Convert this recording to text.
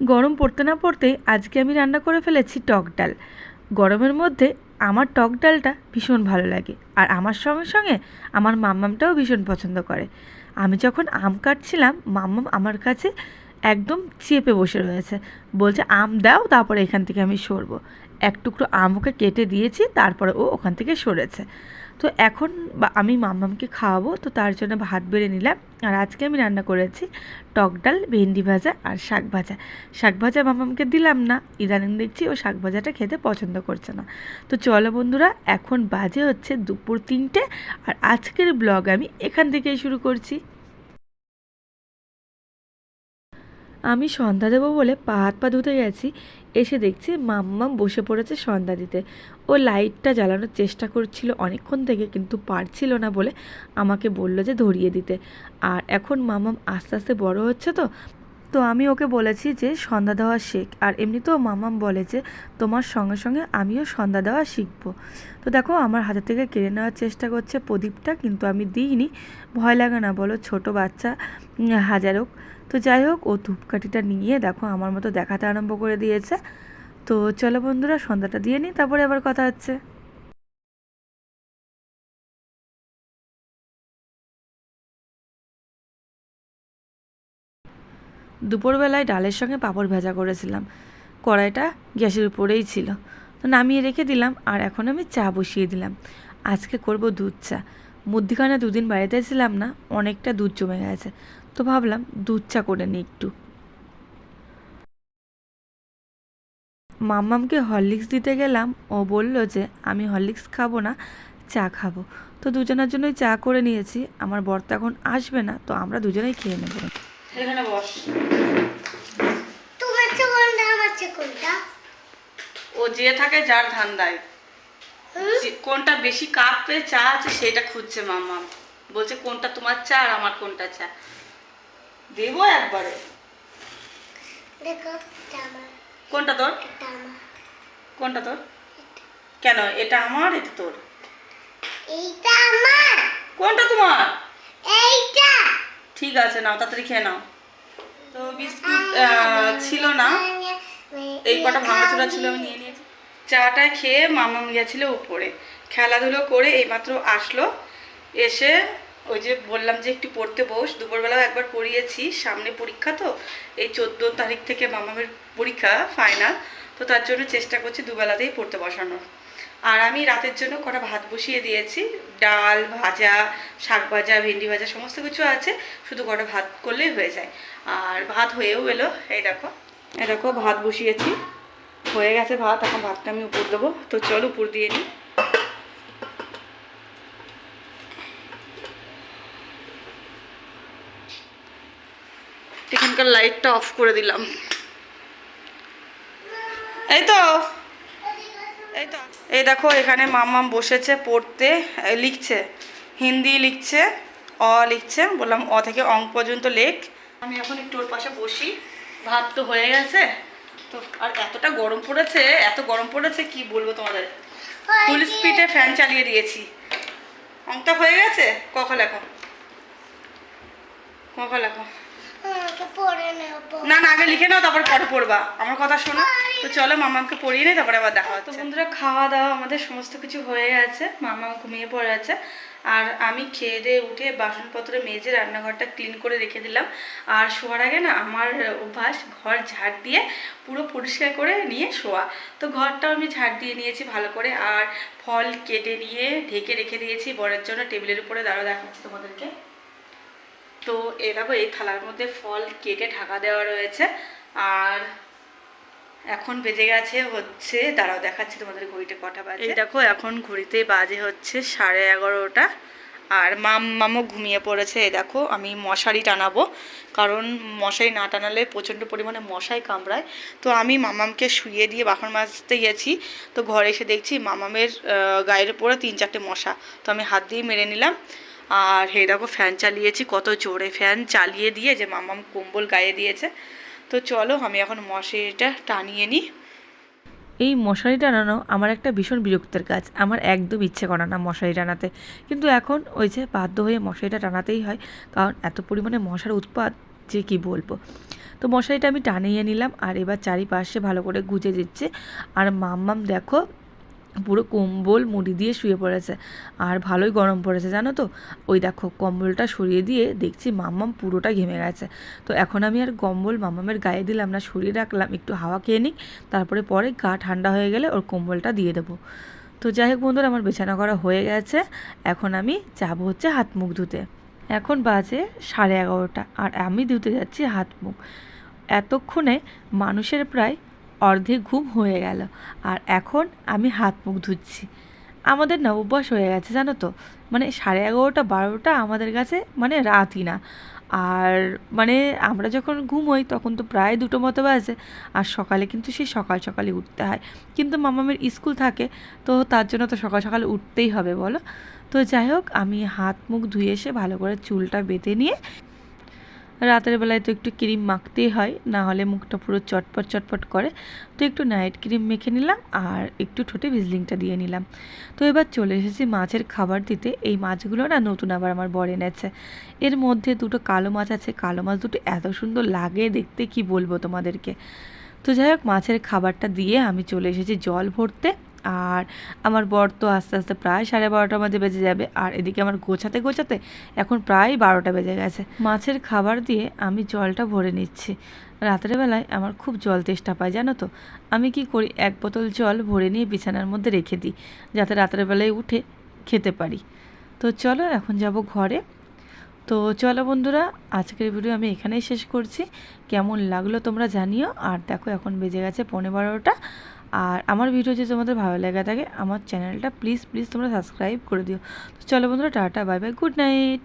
গরম পড়তে না পড়তেই আজকে আমি রান্না করে ফেলেছি টক ডাল। গরমের মধ্যে আমার টক ডালটা ভীষণ ভালো লাগে আর আমার সঙ্গে সঙ্গে আমার মাম্মামটাও ভীষণ পছন্দ করে। আমি যখন আম কাটছিলাম, মাম্মাম আমার কাছে একদম চেপে বসে রয়েছে। বলছে, আম দাও, তারপরে এখান থেকে আমি সরবো। এক টুকরো আম ওকে কেটে দিয়েছি, তারপরে ও ওখান থেকে সরেছে। তো এখন আমি মামামকে খাওয়াবো, তো তার জন্য ভাত বেড়ে নিলাম। আর আজকে আমি রান্না করেছি টক ডাল, ভেন্ডি ভাজা আর শাক ভাজা। শাক ভাজা মামামকে দিলাম না, ইদানিং দেখছি ও শাক ভাজাটা খেতে পছন্দ করছে না। তো চলো বন্ধুরা, এখন বাজে হচ্ছে দুপুর তিনটে, আর আজকের ব্লগ আমি এখান থেকেই শুরু করছি। আমি সন্ধ্যা দেবো বলে পা হাত পা ধুতে গেছি। এসে দেখছি মাম্মাম বসে পড়েছে সন্ধ্যা দিতে। ও লাইটটা জ্বালানোর চেষ্টা করছিল অনেকক্ষণ থেকে কিন্তু পারছিল না বলে আমাকে বলল যে ধরিয়ে দিতে। আর এখন মামাম আস্তে আস্তে বড় হচ্ছে তো তো আমি ওকে বলেছি যে সন্ধ্যা দেওয়া শেখ। আর এমনিতেও মামাম বলে যে তোমার সঙ্গে সঙ্গে আমিও সন্ধ্যা দেওয়া শিখব। তো দেখো আমার হাতে থেকে কেড়ে নেওয়ার চেষ্টা করছে প্রদীপটা কিন্তু আমি দিইনি। ভয় লাগে না বলো, ছোট বাচ্চা হাজারোক। তো যাই হোক, ও ধূপকাঠিটা নিয়ে দেখো আমার মতো দেখাতে আরম্ভ করে দিয়েছে। তো চলো বন্ধুরা, সন্ধ্যাটা দিয়ে নিই, তারপরে আবার কথা হচ্ছে। দুপুরবেলায় ডালের সঙ্গে পাঁপড় ভেজা করেছিলাম। কড়াইটা গ্যাসের উপরেই ছিল। তো নামিয়ে রেখে দিলাম, আর এখন আমি চা বসিয়ে দিলাম। আজকে করব দুধ চা। মধ্যিখানে দুদিন বাড়িতে ছিলাম না, অনেকটা দুধ জমে গেছে। তো ভাবলাম দুধ চা করে নিই একটু। মাম্মামকে হরলিক্স দিতে গেলাম ও বলল যে আমি হরলিক্স খাব না চা খাব। তো দুজনের জন্যই চা করে নিয়েছি আমার বর তো এখন আসবে না তো আমরা দুজনেই খেয়ে নেব। এখানে বস। তোমার চেয়ে কোনটা আমার চেয়ে কোনটা? ও যে থাকে যার ধান্দায়। হুম? কোনটা বেশি কাপে চা আছে সেটা খুঁজছে মামা বলছে কোনটা তোমার চা আর আমার কোনটা চা? দেবো একবারে। দেখো কোনটা তোর? কোনটা তোর? কেন এটা আমার এটা তোর? এইটা আমার। কোনটা তোমার? এইটা। ঠিক আছে নাও তাড়াতাড়ি খেয়ে নাও। তো বিস্কুট ছিল না। এই কটা ভাঙাচোরা ছিল আমি নিয়ে নিয়েছি। চাটা খেয়ে মামাম গেছিল উপরে। খেলাধুলো করে এইমাত্র আসলো। এসে ওই যে বললাম যে একটু পড়তে বস, দুপুরবেলাও একবার পড়িয়েছি, সামনে পরীক্ষা তো, এই চোদ্দ তারিখ থেকে মামামের পরীক্ষা ফাইনাল তো তার জন্য চেষ্টা করছি দুবেলাতেই পড়তে বসানোর। আর আমি রাতের জন্য কটা ভাত বসিয়ে দিয়েছি, ডাল, ভাজা, শাক ভাজা, ভেন্ডি ভাজা, সমস্ত কিছু আছে, শুধু কটা ভাত করলেই হয়ে যায়। আর ভাত হয়েও এলো, এই দেখো। এই দেখো, ভাত বসিয়েছি, হয়ে গেছে ভাত, এখন ভাতটা আমি উপর দেবো, তো চল উপর দিয়ে নিই এখানকার লাইটটা অফ করে দিলাম। এই তো। এই তো। এই দেখো, এখানে মাম্মাম বসেছে পড়তে লিখছে। হিন্দি লিখছে, অ লিখছে, বললাম অ থেকে অঙ্ক পর্যন্ত লেখ। আমি এখন একটু ওর পাশে বসি। ভাত তো হয়ে গেছে। তো আর এতটা গরম পড়েছে, এত গরম পড়েছে, কি বলব তোমাদের? ফুল স্পিডে ফ্যান চালিয়ে দিয়েছি। অঙ্কটা হয়ে গেছে? কখন লেখো কখন নেব না না আগে লিখে নাও তারপর পরে পড়বা। আমার কথা শোনো। তো চলো মামাকে পড়িয়ে নেই তারপরে আবার দেখা হচ্ছে। বন্ধুরা খাওয়া দাওয়া আমাদের সমস্ত কিছু হয়ে গেছে। মামা ঘুমিয়ে পড়ে আছে। আর আমি খেয়ে দিয়ে উঠে বাসনপত্র মেজে রান্নাঘরটা ক্লিন করে রেখে দিলাম। আর শোয়ার আগে না আমার অভ্যাস ঘর ঝাড় দিয়ে পুরো পরিষ্কার করে নিয়ে শোয়া। তো ঘরটাও আমি ঝাড় দিয়ে নিয়েছি ভালো করে। আর ফল কেটে নিয়ে ঢেকে রেখে দিয়েছি। বরের জন্য টেবিলের উপরে। দাঁড়া দেখাচ্ছি তোমাদেরকে। তো এ দেখো এই থালার মধ্যে ফল কেটে ঢাকা দেওয়া রয়েছে। আর এখন বেজে গেছে হচ্ছে, দাঁড়াও দেখাচ্ছি তোমাদের ঘড়িতে কটা বাজে। এই দেখো, এখন ঘড়িতে বাজে হচ্ছে সাড়ে এগারোটা। আর মাম মামও ঘুমিয়ে পড়েছে, এই দেখো, আমি মশারি টানাবো। কারণ মশারি না টানালে প্রচণ্ড পরিমাণে মশাই কামড়ায়। তো আমি মামামকে শুয়ে দিয়ে বাসন মাজতে গেছি। তো ঘরে এসে দেখছি মামামের গায়ের উপরে তিন চারটে মশা। তো আমি হাত দিয়ে মেরে নিলাম। আর হে দেখো ফ্যান চালিয়েছি, কত জোরে ফ্যান চালিয়ে দিয়ে যে মামাম কম্বল গায়ে দিয়েছে। তো চলো, আমি এখন মশারিটা টানিয়ে নিই। এই মশারি টানানো আমার একটা ভীষণ বিরক্তের কাজ। আমার একদম ইচ্ছে করে না মশারি টানাতে। কিন্তু এখন ওই যে বাধ্য হয়ে মশারিটা টানাতেই হয়, কারণ এত পরিমাণে মশার উৎপাত, যে কি বলব। তো মশারিটা আমি টানিয়ে নিলাম, আর এবার চারিপাশে ভালো করে গুজে দিচ্ছে। আর মাম্মাম দেখো পুরো কম্বল মুড়ি দিয়ে শুয়ে পড়েছে। আর ভালোই গরম পড়েছে, জানো তো? ওই দেখো, কম্বলটা সরিয়ে দিয়ে দেখছি মাম্মাম পুরোটা ঘেমে গেছে। তো এখন আমি আর কম্বল মাম্মামের গায়ে দিলাম না, সরিয়ে রাখলাম, একটু হাওয়া খেয়ে নিই তারপরে পরে গা ঠান্ডা হয়ে গেলে ওর কম্বলটা দিয়ে দেবো। তো যাই হোক বন্ধুরা, আমার বিছানা করা হয়ে গেছে। এখন আমি যাব হচ্ছে হাত মুখ ধুতে। এখন বাজে সাড়ে এগারোটা, আর আমি ধুতে যাচ্ছি হাত মুখ। এতক্ষণে মানুষের প্রায় অর্ধেক ঘুম হয়ে গেল। আর এখন আমি হাত মুখ ধুচ্ছি। আমাদের না অভ্যাস হয়ে গেছে, জানো তো? মানে সাড়ে এগারোটা, বারোটা আমাদের কাছে মানে রাতই না। আর মানে আমরা যখন ঘুমোই তখন তো প্রায় দুটো মতো বাজে। আর সকালে কিন্তু সেই সকাল সকালে উঠতে হয়। কিন্তু মামামের স্কুল থাকে, তো তার জন্য তো সকাল সকালে উঠতেই হবে, বলো? তো যাই হোক, আমি হাত মুখ ধুয়ে এসে ভালো করে চুলটা বেঁধে নিয়ে রাতের বেলায় তো একটু ক্রিম মাখতেই হয়, না হলে মুখটা পুরো চটপট চটপট করে। তো একটু নাইট ক্রিম মেখে নিলাম আর একটু ঠোঁটে ভিজলিংটা দিয়ে নিলাম। তো এবার চলে এসেছি মাছের খাবার দিতে। এই মাছগুলো না নতুন আবার আমার বর এনেছে। এর মধ্যে দুটো কালো মাছ আছে। কালো মাছ দুটো এত সুন্দর লাগে দেখতে, কি বলব তোমাদেরকে? তো যাই হোক, মাছের খাবারটা দিয়ে আমি চলে এসেছি জল ভরতে। আর আমার বর তো আস্তে আস্তে প্রায় সাড়ে বারোটার মধ্যে বেজে যাবে। আর এদিকে আমার গোছাতে গোছাতে এখন প্রায় বারোটা বেজে গেছে। মাছের খাবার দিয়ে আমি জলটা ভরে নিচ্ছি। রাতের বেলায় আমার খুব জল তেষ্টা পায়, জানো তো? আমি কি করি? এক বোতল জল ভরে নিয়ে বিছানার মধ্যে রেখে দিই, যাতে রাতের বেলায় উঠে খেতে পারি। তো চলো, এখন যাব ঘরে। তো চলো বন্ধুরা, আজকের ভিডিও আমি এখানেই শেষ করছি। কেমন লাগল তোমরা জানিও। আর দেখো, এখন বেজে গেছে পনেরো বারোটা। আর আমার ভিডিও যদি তোমাদের ভালো লেগে থাকে, আমার চ্যানেলটা প্লিজ প্লিজ তোমরা সাবস্ক্রাইব করে দিও। তো চলো বন্ধুরা, tata bye bye good night